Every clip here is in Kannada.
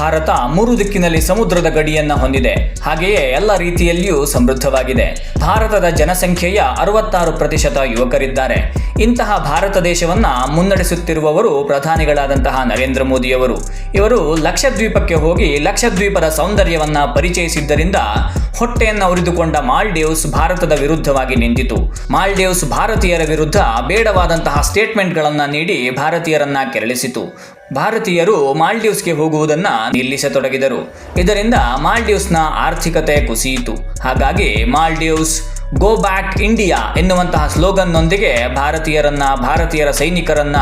ಭಾರತ ಮೂರು ದಿಕ್ಕಿನಲ್ಲಿ ಸಮುದ್ರದ ಗಡಿಯನ್ನ ಹೊಂದಿದೆ. ಹಾಗೆಯೇ ಎಲ್ಲ ರೀತಿಯಲ್ಲಿಯೂ ಸಮೃದ್ಧವಾಗಿದೆ. ಭಾರತದ ಜನಸಂಖ್ಯೆಯ ಅರವತ್ತಾರು ಪ್ರತಿಶತ ಯುವಕರಿದ್ದಾರೆ. ಇಂತಹ ಭಾರತ ದೇಶವನ್ನ ಮುನ್ನಡೆಸುತ್ತಿರುವವರು ಪ್ರಧಾನಿಗಳಾದಂತಹ ನರೇಂದ್ರ ಮೋದಿಯವರು. ಇವರು ಲಕ್ಷದ್ವೀಪಕ್ಕೆ ಹೋಗಿ ಲಕ್ಷದ್ವೀಪದ ಸೌಂದರ್ಯವನ್ನ ಪರಿಚಯಿಸಿದ್ದರಿಂದ ಹೊಟ್ಟೆಯನ್ನ ಉರಿದುಕೊಂಡ ಮಾಲ್ಡೀವ್ಸ್ ಭಾರತದ ವಿರುದ್ಧವಾಗಿ ನಿಂತಿತು. ಮಾಲ್ಡೀವ್ಸ್ ಭಾರತೀಯರ ವಿರುದ್ಧ ಬೇಡವಾದಂತಹ ಸ್ಟೇಟ್ಮೆಂಟ್ಗಳನ್ನು ನೀಡಿ ಭಾರತೀಯರನ್ನ ಕೆರಳಿಸಿತು. ಭಾರತೀಯರು ಮಾಲ್ಡೀವ್ಸ್ಗೆ ಹೋಗುವುದನ್ನ ನಿಲ್ಲಿಸತೊಡಗಿದರು. ಇದರಿಂದ ಮಾಲ್ಡೀವ್ಸ್ನ ಆರ್ಥಿಕತೆ ಕುಸಿಯಿತು. ಹಾಗಾಗಿ ಮಾಲ್ಡೀವ್ಸ್ ಗೋ ಬ್ಯಾಕ್ ಇಂಡಿಯಾ ಎನ್ನುವಂತಹ ಸ್ಲೋಗನ್ನೊಂದಿಗೆ ಭಾರತೀಯರನ್ನ, ಭಾರತೀಯರ ಸೈನಿಕರನ್ನ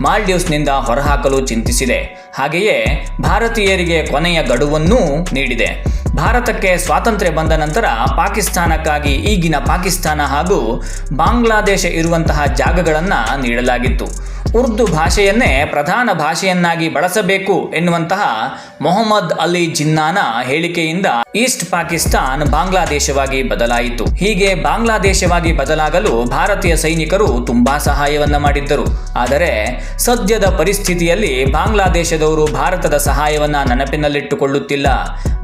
ಮಾಲ್ಡೀವ್ಸ್ನಿಂದ ಹೊರಹಾಕಲು ಚಿಂತಿಸಿದೆ. ಹಾಗೆಯೇ ಭಾರತೀಯರಿಗೆ ಕೊನೆಯ ಗಡುವನ್ನೂ ನೀಡಿದೆ. ಭಾರತಕ್ಕೆ ಸ್ವಾತಂತ್ರ್ಯ ಬಂದ ನಂತರ ಪಾಕಿಸ್ತಾನಕ್ಕಾಗಿ ಈಗಿನ ಪಾಕಿಸ್ತಾನ ಹಾಗೂ ಬಾಂಗ್ಲಾದೇಶ ಇರುವಂತಹ ಜಾಗಗಳನ್ನು ನೀಡಲಾಗಿತ್ತು. ಉರ್ದು ಭಾಷೆಯನ್ನೇ ಪ್ರಧಾನ ಭಾಷೆಯನ್ನಾಗಿ ಬಳಸಬೇಕು ಎನ್ನುವಂತಹ ಮೊಹಮ್ಮದ್ ಅಲಿ ಜಿನ್ನಾನ ಹೇಳಿಕೆಯಿಂದ ಈಸ್ಟ್ ಪಾಕಿಸ್ತಾನ್ ಬಾಂಗ್ಲಾದೇಶವಾಗಿ ಬದಲಾಯಿತು. ಹೀಗೆ ಬಾಂಗ್ಲಾದೇಶವಾಗಿ ಬದಲಾಗಲು ಭಾರತೀಯ ಸೈನಿಕರು ತುಂಬಾ ಸಹಾಯವನ್ನ ಮಾಡಿದ್ದರು. ಆದರೆ ಸದ್ಯದ ಪರಿಸ್ಥಿತಿಯಲ್ಲಿ ಬಾಂಗ್ಲಾದೇಶದವರು ಭಾರತದ ಸಹಾಯವನ್ನ ನೆನಪಿನಲ್ಲಿಟ್ಟುಕೊಳ್ಳುತ್ತಿಲ್ಲ.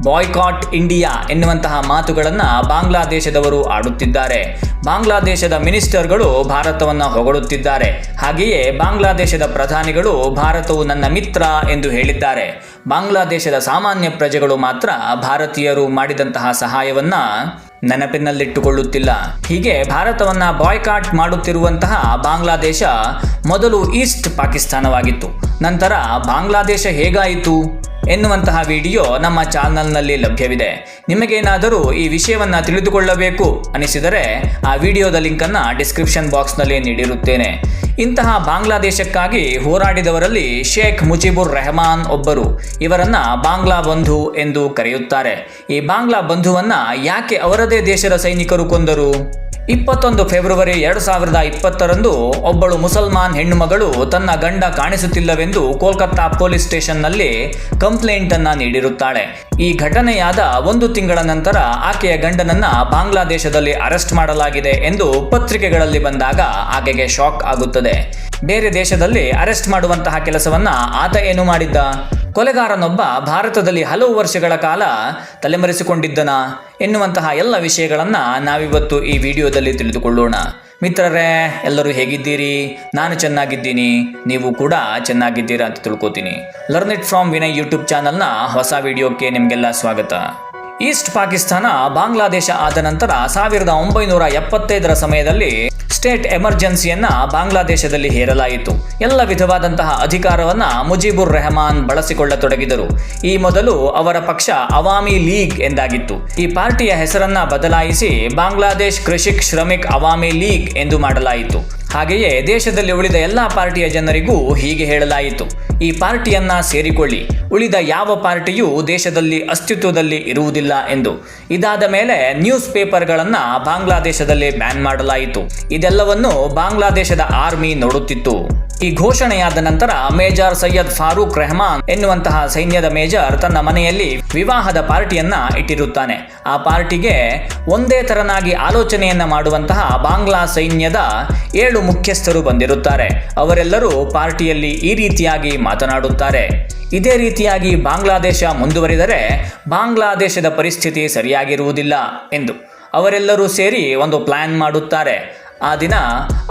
ಬಾಯ್ಕಾಟ್ ಇಂಡಿಯಾ ಎನ್ನುವಂತಹ ಮಾತುಗಳನ್ನ ಬಾಂಗ್ಲಾದೇಶದವರು ಆಡುತ್ತಿದ್ದಾರೆ. ಬಾಂಗ್ಲಾದೇಶದ ಮಿನಿಸ್ಟರ್ಗಳು ಭಾರತವನ್ನ ಹೊಗಳುತ್ತಿದ್ದಾರೆ. ಹಾಗೆಯೇ ಬಾಂಗ್ಲಾದೇಶದ ಪ್ರಧಾನಿಗಳು, ಭಾರತವು ನನ್ನ ಮಿತ್ರ ಎಂದು ಹೇಳಿದ್ದಾರೆ. ಬಾಂಗ್ಲಾದೇಶದ ಸಾಮಾನ್ಯ ಪ್ರಜೆಗಳು ಮಾತ್ರ ಭಾರತೀಯರು ಮಾಡಿದಂತಹ ಸಹಾಯವನ್ನ ನೆನಪಿನಲ್ಲಿಟ್ಟುಕೊಳ್ಳುತ್ತಿಲ್ಲ. ಹೀಗೆ ಭಾರತವನ್ನ ಬಾಯ್ಕಾಟ್ ಮಾಡುತ್ತಿರುವಂತಹ ಬಾಂಗ್ಲಾದೇಶ ಮೊದಲು ಈಸ್ಟ್ ಪಾಕಿಸ್ತಾನವಾಗಿತ್ತು. ನಂತರ ಬಾಂಗ್ಲಾದೇಶ ಹೇಗಾಯಿತು? ಎನ್ನುವಂತಹ ವಿಡಿಯೋ ನಮ್ಮ ಚಾನಲ್ನಲ್ಲಿ ಲಭ್ಯವಿದೆ. ನಿಮಗೇನಾದರೂ ಈ ವಿಷಯವನ್ನ ತಿಳಿದುಕೊಳ್ಳಬೇಕು ಅನಿಸಿದರೆ ಆ ವಿಡಿಯೋದ ಲಿಂಕನ್ನು ಡಿಸ್ಕ್ರಿಪ್ಷನ್ ಬಾಕ್ಸ್ನಲ್ಲಿ ನೀಡಿರುತ್ತೇನೆ. ಇಂತಹ ಬಾಂಗ್ಲಾದೇಶಕ್ಕಾಗಿ ಹೋರಾಡಿದವರಲ್ಲಿ ಶೇಖ್ ಮುಜಿಬುರ್ ರೆಹಮಾನ್ ಒಬ್ಬರು. ಇವರನ್ನ ಬಾಂಗ್ಲಾ ಬಂಧು ಎಂದು ಕರೆಯುತ್ತಾರೆ. ಈ ಬಾಂಗ್ಲಾ ಬಂಧುವನ್ನ ಯಾಕೆ ಅವರದೇ ದೇಶದ ಸೈನಿಕರು ಕೊಂದರು? ಇಪ್ಪತ್ತೊಂದು ಫೆಬ್ರವರಿ ಎರಡು ಸಾವಿರದ ಇಪ್ಪತ್ತರಂದು ಒಬ್ಬಳು ಮುಸಲ್ಮಾನ್ ಹೆಣ್ಣುಮಗಳು ತನ್ನ ಗಂಡ ಕಾಣಿಸುತ್ತಿಲ್ಲವೆಂದು ಕೋಲ್ಕತ್ತಾ ಪೊಲೀಸ್ ಸ್ಟೇಷನ್ನಲ್ಲಿ ಕಂಪ್ಲೇಂಟನ್ನು ನೀಡಿರುತ್ತಾಳೆ. ಈ ಘಟನೆಯಾದ ಒಂದು ತಿಂಗಳ ನಂತರ ಆಕೆಯ ಗಂಡನನ್ನ ಬಾಂಗ್ಲಾದೇಶದಲ್ಲಿ ಅರೆಸ್ಟ್ ಮಾಡಲಾಗಿದೆ ಎಂದು ಪತ್ರಿಕೆಗಳಲ್ಲಿ ಬಂದಾಗ ಆಕೆಗೆ ಶಾಕ್ ಆಗುತ್ತದೆ. ಬೇರೆ ದೇಶದಲ್ಲಿ ಅರೆಸ್ಟ್ ಮಾಡುವಂತಹ ಕೆಲಸವನ್ನ ಆತ ಏನು ಮಾಡಿದ್ದ? ಕೊಲೆಗಾರನೊಬ್ಬ ಭಾರತದಲ್ಲಿ ಹಲವು ವರ್ಷಗಳ ಕಾಲ ತಲೆಮರೆಸಿಕೊಂಡಿದ್ದನ ಎನ್ನುವಂತಹ ಎಲ್ಲ ವಿಷಯಗಳನ್ನು ನಾವಿವತ್ತು ಈ ವಿಡಿಯೋದಲ್ಲಿ ತಿಳಿದುಕೊಳ್ಳೋಣ. ಮಿತ್ರರೇ, ಎಲ್ಲರೂ ಹೇಗಿದ್ದೀರಿ? ನಾನು ಚೆನ್ನಾಗಿದ್ದೀನಿ. ನೀವು ಕೂಡ ಚೆನ್ನಾಗಿದ್ದೀರಾ ಅಂತ ತಿಳ್ಕೊತೀನಿ. Learn it from Vinay YouTube ಚಾನಲ್ನ ಹೊಸ ವಿಡಿಯೋಕ್ಕೆ ನಿಮಗೆಲ್ಲ ಸ್ವಾಗತ. ಈಸ್ಟ್ ಪಾಕಿಸ್ತಾನ ಬಾಂಗ್ಲಾದೇಶ ಆದ ನಂತರ ಸಾವಿರದ ಒಂಬೈನೂರ ಎಪ್ಪತ್ತೈದರ ಸಮಯದಲ್ಲಿ ಸ್ಟೇಟ್ ಎಮರ್ಜೆನ್ಸಿಯನ್ನ ಬಾಂಗ್ಲಾದೇಶದಲ್ಲಿ ಹೇರಲಾಯಿತು. ಎಲ್ಲ ವಿಧವಾದಂತಹ ಅಧಿಕಾರವನ್ನ ಮುಜೀಬುರ್ ರೆಹಮಾನ್ ಬಳಸಿಕೊಳ್ಳತೊಡಗಿದರು. ಈ ಮೊದಲು ಅವರ ಪಕ್ಷ ಅವಾಮಿ ಲೀಗ್ ಎಂದಾಗಿತ್ತು. ಈ ಪಾರ್ಟಿಯ ಹೆಸರನ್ನ ಬದಲಾಯಿಸಿ ಬಾಂಗ್ಲಾದೇಶ್ ಕೃಷಿಕ್ ಶ್ರಮಿಕ್ ಅವಾಮಿ ಲೀಗ್ ಎಂದು ಮಾಡಲಾಯಿತು. ಹಾಗೆಯೇ ದೇಶದಲ್ಲಿ ಉಳಿದ ಎಲ್ಲಾ ಪಾರ್ಟಿಯ ಜನರಿಗೂ ಹೀಗೆ ಹೇಳಲಾಯಿತು. ಈ ಪಾರ್ಟಿಯನ್ನ ಸೇರಿಕೊಳ್ಳಿ. ಉಳಿದ ಯಾವ ಪಾರ್ಟಿಯೂ ದೇಶದಲ್ಲಿ ಅಸ್ತಿತ್ವದಲ್ಲಿ ಇರುವುದಿಲ್ಲ ಎಂದು. ಇದಾದ ಮೇಲೆ ನ್ಯೂಸ್ ಪೇಪರ್ಗಳನ್ನು ಬಾಂಗ್ಲಾದೇಶದಲ್ಲಿ ಬ್ಯಾನ್ ಮಾಡಲಾಯಿತು. ಇದೆಲ್ಲವನ್ನು ಬಾಂಗ್ಲಾದೇಶದ ಆರ್ಮಿ ನೋಡುತ್ತಿತ್ತು. ಈ ಘೋಷಣೆಯಾದ ನಂತರ ಮೇಜರ್ ಸೈಯದ್ ಫಾರೂಕ್ ರೆಹಮಾನ್ ಎನ್ನುವಂತಹ ಸೈನ್ಯದ ಮೇಜರ್ ತನ್ನ ಮನೆಯಲ್ಲಿ ವಿವಾಹದ ಪಾರ್ಟಿಯನ್ನ ಇಟ್ಟಿರುತ್ತಾನೆ. ಆ ಪಾರ್ಟಿಗೆ ಒಂದೇ ತರನಾಗಿ ಆಲೋಚನೆಯನ್ನ ಮಾಡುವಂತಹ ಬಾಂಗ್ಲಾ ಸೈನ್ಯದ ಏಳು ಮುಖ್ಯಸ್ಥರು ಬಂದಿರುತ್ತಾರೆ. ಅವರೆಲ್ಲರೂ ಪಾರ್ಟಿಯಲ್ಲಿ ಈ ರೀತಿಯಾಗಿ ಮಾತನಾಡುತ್ತಾರೆ. ಇದೇ ರೀತಿಯಾಗಿ ಬಾಂಗ್ಲಾದೇಶ ಮುಂದುವರಿದರೆ ಬಾಂಗ್ಲಾದೇಶದ ಪರಿಸ್ಥಿತಿ ಸರಿಯಾಗಿರುವುದಿಲ್ಲ ಎಂದು. ಅವರೆಲ್ಲರೂ ಸೇರಿ ಒಂದು ಪ್ಲಾನ್ ಮಾಡುತ್ತಾರೆ. ಆ ದಿನ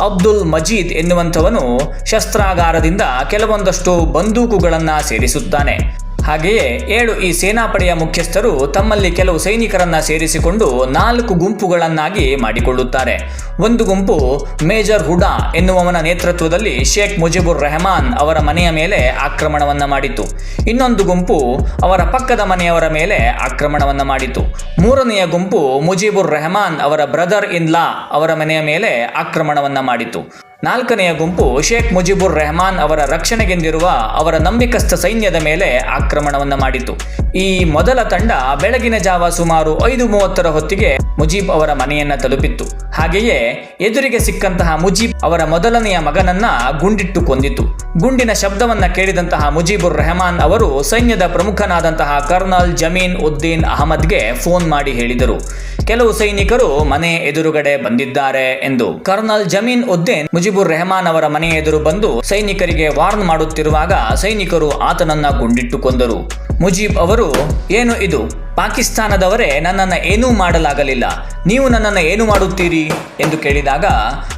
ಅಬ್ದುಲ್ ಮಜೀದ್ ಎನ್ನುವಂಥವನು ಶಸ್ತ್ರಾಗಾರದಿಂದ ಕೆಲವೊಂದಷ್ಟು ಬಂದೂಕುಗಳನ್ನು ಸೇರಿಸುತ್ತಾನೆ. ಹಾಗೆಯೇ ಏಳು ಈ ಸೇನಾಪಡೆಯ ಮುಖ್ಯಸ್ಥರು ತಮ್ಮಲ್ಲಿ ಕೆಲವು ಸೈನಿಕರನ್ನ ಸೇರಿಸಿಕೊಂಡು ನಾಲ್ಕು ಗುಂಪುಗಳನ್ನಾಗಿ ಮಾಡಿಕೊಳ್ಳುತ್ತಾರೆ. ಒಂದು ಗುಂಪು ಮೇಜರ್ ಹುಡಾ ಎನ್ನುವವನ ನೇತೃತ್ವದಲ್ಲಿ ಶೇಖ್ ಮುಜಿಬುರ್ ರೆಹಮಾನ್ ಅವರ ಮನೆಯ ಮೇಲೆ ಆಕ್ರಮಣವನ್ನ ಮಾಡಿತು ಇನ್ನೊಂದು ಗುಂಪು ಅವರ ಪಕ್ಕದ ಮನೆಯವರ ಮೇಲೆ ಆಕ್ರಮಣವನ್ನ ಮಾಡಿತು ಮೂರನೆಯ ಗುಂಪು ಮುಜಿಬುರ್ ರೆಹಮಾನ್ ಅವರ ಬ್ರದರ್ ಇನ್ ಲಾ ಅವರ ಮನೆಯ ಮೇಲೆ ಆಕ್ರಮಣವನ್ನ ಮಾಡಿತು ನಾಲ್ಕನೆಯ ಗುಂಪು ಶೇಖ್ ಮುಜಿಬುರ್ ರೆಹಮಾನ್ ಅವರ ರಕ್ಷಣೆಗೆಂದಿರುವ ಅವರ ನಂಬಿಕಸ್ಥ ಸೈನ್ಯದ ಮೇಲೆ ಆಕ್ರಮಣವನ್ನು ಮಾಡಿತು ಈ ಮೊದಲ ತಂಡ ಬೆಳಗಿನ ಜಾವ ಸುಮಾರು ಐದು ಮೂವತ್ತರ ಹೊತ್ತಿಗೆ ಮುಜೀಬ್ ಅವರ ಮನೆಯನ್ನ ತಲುಪಿತ್ತು. ಹಾಗೆಯೇ ಎದುರಿಗೆ ಸಿಕ್ಕಂತಹ ಮುಜೀಬ್ ಅವರ ಮೊದಲನೆಯ ಮಗನನ್ನ ಗುಂಡಿಟ್ಟು ಕೊಂದಿತು ಗುಂಡಿನ ಶಬ್ದವನ್ನ ಕೇಳಿದಂತಹ ಮುಜೀಬುರ್ ರೆಹಮಾನ್ ಅವರು ಸೈನ್ಯದ ಪ್ರಮುಖನಾದಂತಹ ಕರ್ನಲ್ ಜಮೀನ್ ಉದ್ದೀನ್ ಅಹಮದ್ಗೆ ಫೋನ್ ಮಾಡಿ ಹೇಳಿದರು. ಕೆಲವು ಸೈನಿಕರು ಮನೆ ಎದುರುಗಡೆ ಬಂದಿದ್ದಾರೆ ಎಂದು. ಕರ್ನಲ್ ಜಮೀನ್ ಉದ್ದೇನ್ ಮುಜಿಬುರ್ ರೆಹಮಾನ್ ಅವರ ಮನೆ ಎದುರು ಬಂದು ಸೈನಿಕರಿಗೆ ವಾರ್ನ್ ಮಾಡುತ್ತಿರುವಾಗ ಸೈನಿಕರು ಆತನನ್ನ ಗುಂಡಿಟ್ಟು ಕೊಂದರು. ಮುಜೀಬ್ ಅವರು, ಏನು ಇದು? ಪಾಕಿಸ್ತಾನದವರೇ ನನ್ನನ್ನು ಏನೂ ಮಾಡಲಾಗಲಿಲ್ಲ. ನೀವು ನನ್ನನ್ನು ಏನು ಮಾಡುತ್ತೀರಿ? ಎಂದು ಕೇಳಿದಾಗ,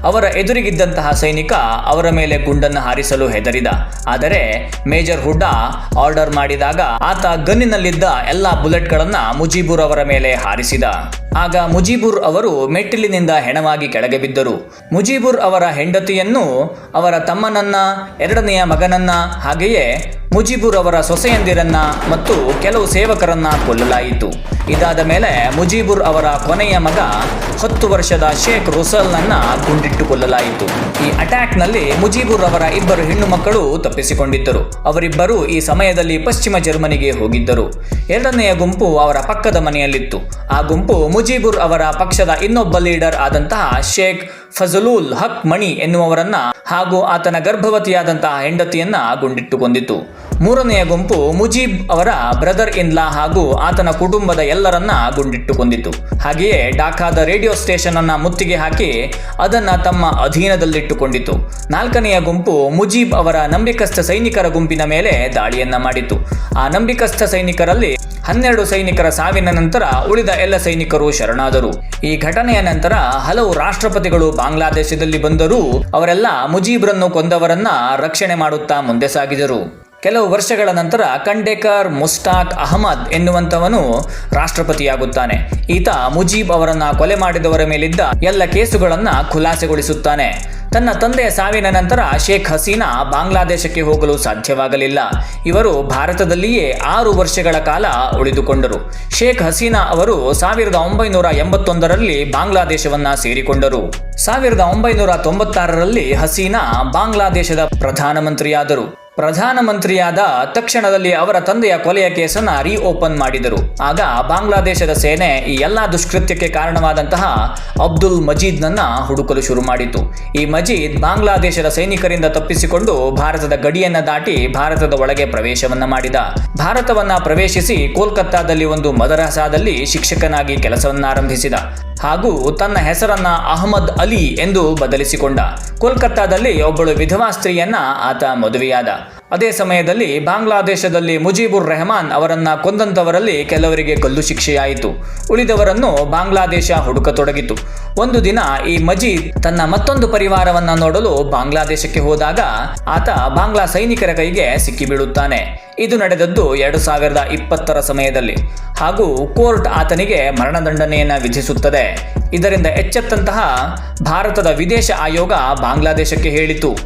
ಅವರ ಎದುರಿಗಿದ್ದಂತಹ ಸೈನಿಕ ಅವರ ಮೇಲೆ ಗುಂಡನ್ನು ಹಾರಿಸಲು ಹೆದರಿದ. ಆದರೆ ಮೇಜರ್ ಹುಡ್ಡಾ ಆರ್ಡರ್ ಮಾಡಿದಾಗ, ಆತ ಗನ್ನಿನಲ್ಲಿದ್ದ ಎಲ್ಲ ಬುಲೆಟ್ಗಳನ್ನು ಮುಜೀಬುರ್ ಅವರ ಮೇಲೆ ಹಾರಿಸಿದ. ಆಗ ಮುಜೀಬುರ್ ಅವರು ಮೆಟ್ಟಿಲಿನಿಂದ ಹೆಣವಾಗಿ ಕೆಳಗೆ ಬಿದ್ದರು. ಮುಜೀಬುರ್ ಅವರ ಹೆಂಡತಿಯನ್ನು ಅವರ ತಮ್ಮನನ್ನ, ಎರಡನೆಯ ಮಗನನ್ನ, ಹಾಗೆಯೇ ಮುಜೀಬುರ್ ಅವರ ಸೊಸೆಯಂದಿರನ್ನ ಮತ್ತು ಕೆಲವು ಸೇವಕರನ್ನ ಕೊಲ್ಲಲಾಯಿತು. ಇದಾದ ಮೇಲೆ ಮುಜೀಬುರ್ ಅವರ ಕೊನೆಯ ಮಗ ಹತ್ತು ವರ್ಷದ ಶೇಖ್ ರುಸಲ್ನನ್ನ ಗುಂಡಿಟ್ಟು ಕೊಲ್ಲಲಾಯಿತು ಈ ಅಟ್ಯಾಕ್ನಲ್ಲಿ ಮುಜೀಬುರ್ ಅವರ ಇಬ್ಬರು ಹೆಣ್ಣು ಮಕ್ಕಳು ತಪ್ಪಿಸಿಕೊಂಡಿದ್ದರು. ಅವರಿಬ್ಬರು ಈ ಸಮಯದಲ್ಲಿ ಪಶ್ಚಿಮ ಜರ್ಮನಿಗೆ ಹೋಗಿದ್ದರು. ಎರಡನೆಯ ಗುಂಪು ಅವರ ಪಕ್ಕದ ಮನೆಯಲ್ಲಿತ್ತು. ಆ ಗುಂಪು ಮುಜೀಬುರ್ ಅವರ ಪಕ್ಷದ ಇನ್ನೊಬ್ಬ ಲೀಡರ್ ಆದಂತಹ ಶೇಖ್ ಫಜಲುಲ್ ಹಕ್ ಮಣಿ ಎನ್ನುವವರನ್ನ ಹಾಗೂ ಆತನ ಗರ್ಭವತಿಯಾದಂತಹ ಹೆಂಡತಿಯನ್ನ ಗುಂಡಿಟ್ಟು ಕೊಂದಿತು ಮೂರನೆಯ ಗುಂಪು ಮುಜೀಬ್ ಅವರ ಬ್ರದರ್ ಇನ್ ಲಾ ಹಾಗೂ ಆತನ ಕುಟುಂಬದ ಎಲ್ಲರನ್ನ ಗುಂಡಿಟ್ಟುಕೊಂಡಿತು ಹಾಗೆಯೇ ಡಾಕಾದ ರೇಡಿಯೋ ಸ್ಟೇಷನ್ ಅನ್ನ ಮುತ್ತಿಗೆ ಹಾಕಿ ಅದನ್ನ ತಮ್ಮ ಅಧೀನದಲ್ಲಿಟ್ಟುಕೊಂಡಿತು ನಾಲ್ಕನೆಯ ಗುಂಪು ಮುಜೀಬ್ ಅವರ ನಂಬಿಕಸ್ಥ ಸೈನಿಕರ ಗುಂಪಿನ ಮೇಲೆ ದಾಳಿಯನ್ನ ಮಾಡಿತು ಆ ನಂಬಿಕಸ್ಥ ಸೈನಿಕರಲ್ಲಿ ಹನ್ನೆರಡು ಸೈನಿಕರ ಸಾವಿನ ನಂತರ ಉಳಿದ ಎಲ್ಲ ಸೈನಿಕರು ಶರಣಾದರು. ಈ ಘಟನೆಯ ನಂತರ ಹಲವು ರಾಷ್ಟ್ರಪತಿಗಳು ಬಾಂಗ್ಲಾದೇಶದಲ್ಲಿ ಬಂದರೂ ಅವರೆಲ್ಲ ಮುಜೀಬ್ರನ್ನು ಕೊಂದವರನ್ನ ರಕ್ಷಣೆ ಮಾಡುತ್ತಾ ಮುಂದೆ ಸಾಗಿದರು. ಕೆಲವು ವರ್ಷಗಳ ನಂತರ ಖಂಡೇಕರ್ ಮುಸ್ತಾಕ್ ಅಹಮದ್ ಎನ್ನುವಂತವನು ರಾಷ್ಟ್ರಪತಿಯಾಗುತ್ತಾನೆ. ಈತ ಮುಜೀಬ್ ಅವರನ್ನ ಕೊಲೆ ಮಾಡಿದವರ ಮೇಲಿದ್ದ ಎಲ್ಲ ಕೇಸುಗಳನ್ನು ಖುಲಾಸೆಗೊಳಿಸುತ್ತಾನೆ. ತನ್ನ ತಂದೆಯ ಸಾವಿನ ನಂತರ ಶೇಖ್ ಹಸೀನಾ ಬಾಂಗ್ಲಾದೇಶಕ್ಕೆ ಹೋಗಲು ಸಾಧ್ಯವಾಗಲಿಲ್ಲ. ಇವರು ಭಾರತದಲ್ಲಿಯೇ ಆರು ವರ್ಷಗಳ ಕಾಲ ಉಳಿದುಕೊಂಡರು. ಶೇಖ್ ಹಸೀನಾ ಅವರು ಸಾವಿರದ ಒಂಬೈನೂರ ಎಂಬತ್ತೊಂದರಲ್ಲಿ ಬಾಂಗ್ಲಾದೇಶವನ್ನ ಸೇರಿಕೊಂಡರು. ಸಾವಿರದ ಒಂಬೈನೂರ ತೊಂಬತ್ತಾರರಲ್ಲಿ ಹಸೀನಾ ಬಾಂಗ್ಲಾದೇಶದ ಪ್ರಧಾನಮಂತ್ರಿಯಾದರು. ಪ್ರಧಾನಮಂತ್ರಿಯಾದ ತಕ್ಷಣದಲ್ಲಿ ಅವರ ತಂದೆಯ ಕೊಲೆಯ ಕೇಸನ್ನು ರೀಓಪನ್ ಮಾಡಿದರು. ಆಗ ಬಾಂಗ್ಲಾದೇಶದ ಸೇನೆ ಈ ಎಲ್ಲಾ ದುಷ್ಕೃತ್ಯಕ್ಕೆ ಕಾರಣವಾದಂತಹ ಅಬ್ದುಲ್ ಮಜೀದ್ನನ್ನ ಹುಡುಕಲು ಶುರು ಮಾಡಿತು. ಈ ಮಜೀದ್ ಬಾಂಗ್ಲಾದೇಶದ ಸೈನಿಕರಿಂದ ತಪ್ಪಿಸಿಕೊಂಡು ಭಾರತದ ಗಡಿಯನ್ನ ದಾಟಿ ಭಾರತದ ಒಳಗೆ ಪ್ರವೇಶವನ್ನ ಮಾಡಿದ. ಭಾರತವನ್ನ ಪ್ರವೇಶಿಸಿ ಕೋಲ್ಕತ್ತಾದಲ್ಲಿ ಒಂದು ಮದರಸಾದಲ್ಲಿ ಶಿಕ್ಷಕನಾಗಿ ಕೆಲಸವನ್ನ ಆರಂಭಿಸಿದ ಹಾಗೂ ತನ್ನ ಹೆಸರನ್ನ ಅಹಮದ್ ಅಲಿ ಎಂದು ಬದಲಿಸಿಕೊಂಡ. ಕೋಲ್ಕತ್ತಾದಲ್ಲಿ ಒಬ್ಬಳು ವಿಧವಾ ಸ್ತ್ರೀಯನ್ನ ಆತ ಮದುವೆಯಾದ. ಅದೇ ಸಮಯದಲ್ಲಿ ಬಾಂಗ್ಲಾದೇಶದಲ್ಲಿ ಮುಜೀಬುರ್ ರೆಹಮಾನ್ ಅವರನ್ನ ಕೊಂದಂತವರಲ್ಲಿ ಕೆಲವರಿಗೆ ಗಲ್ಲು ಶಿಕ್ಷೆಯಾಯಿತು. ಉಳಿದವರನ್ನು ಬಾಂಗ್ಲಾದೇಶ ಹುಡುಕತೊಡಗಿತು. ಒಂದು ದಿನ ಈ ಮಜೀದ್ ತನ್ನ ಮತ್ತೊಂದು ಪರಿವಾರವನ್ನ ನೋಡಲು ಬಾಂಗ್ಲಾದೇಶಕ್ಕೆ ಹೋದಾಗ ಆತ ಬಾಂಗ್ಲಾ ಸೈನಿಕರ ಕೈಗೆ ಸಿಕ್ಕಿಬೀಳುತ್ತಾನೆ. ಇದು ನಡೆದದ್ದು ಎರಡು ಸಾವಿರದ ಇಪ್ಪತ್ತರ ಸಮಯದಲ್ಲಿ. ಹಾಗೂ ಕೋರ್ಟ್ ಆತನಿಗೆ ಮರಣದಂಡನೆಯನ್ನ ವಿಧಿಸುತ್ತದೆ. ಇದರಿಂದ ಎಚ್ಚೆತ್ತಂತಹ ಭಾರತದ ವಿದೇಶ ಆಯೋಗ ಬಾಂಗ್ಲಾದೇಶಕ್ಕೆ ಹೇಳಿತು.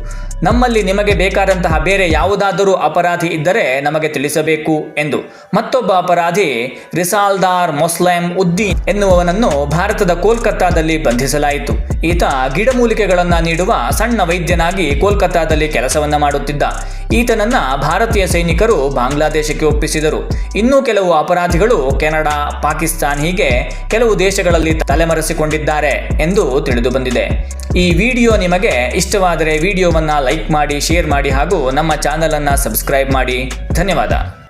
ನಮ್ಮಲ್ಲಿ ನಿಮಗೆ ಬೇಕಾದಂತಹ ಬೇರೆ ಯಾವುದಾದರೂ ಅಪರಾಧಿ ಇದ್ದರೆ ನಮಗೆ ತಿಳಿಸಬೇಕು ಎಂದು. ಮತ್ತೊಬ್ಬ ಅಪರಾಧಿ ರಿಸಾಲ್ದಾರ್ ಮೊಸ್ಲೆಂ ಉದ್ದೀನ್ ಎನ್ನುವವನನ್ನು ಭಾರತದ ಕೋಲ್ಕತ್ತಾದಲ್ಲಿ ಬಂಧಿಸಲಾಯಿತು. ಈತ ಗಿಡಮೂಲಿಕೆಗಳನ್ನು ನೀಡುವ ಸಣ್ಣ ವೈದ್ಯನಾಗಿ ಕೋಲ್ಕತ್ತಾದಲ್ಲಿ ಕೆಲಸವನ್ನ ಮಾಡುತ್ತಿದ್ದ. ಈತನನ್ನ ಭಾರತೀಯ ಸೈನಿಕರು ಬಾಂಗ್ಲಾದೇಶಕ್ಕೆ ಒಪ್ಪಿಸಿದರು. ಇನ್ನೂ ಕೆಲವು ಅಪರಾಧಿಗಳು ಕೆನಡಾ, ಪಾಕಿಸ್ತಾನ್ ಹೀಗೆ ಕೆಲವು ದೇಶಗಳಲ್ಲಿ ತಲೆಮರೆಸಿಕೊಂಡಿದ್ದಾರೆ ಎಂದು ತಿಳಿದು ಬಂದಿದೆ ಈ ವಿಡಿಯೋ ನಿಮಗೆ ಇಷ್ಟವಾದರೆ ವಿಡಿಯೋವನ್ನ ಲೈಕ್ ಮಾಡಿ, ಶೇರ್ ಮಾಡಿ ಹಾಗೂ ನಮ್ಮ ಚಾನಲನ್ನು ಸಬ್ಸ್ಕ್ರೈಬ್ ಮಾಡಿ. ಧನ್ಯವಾದ.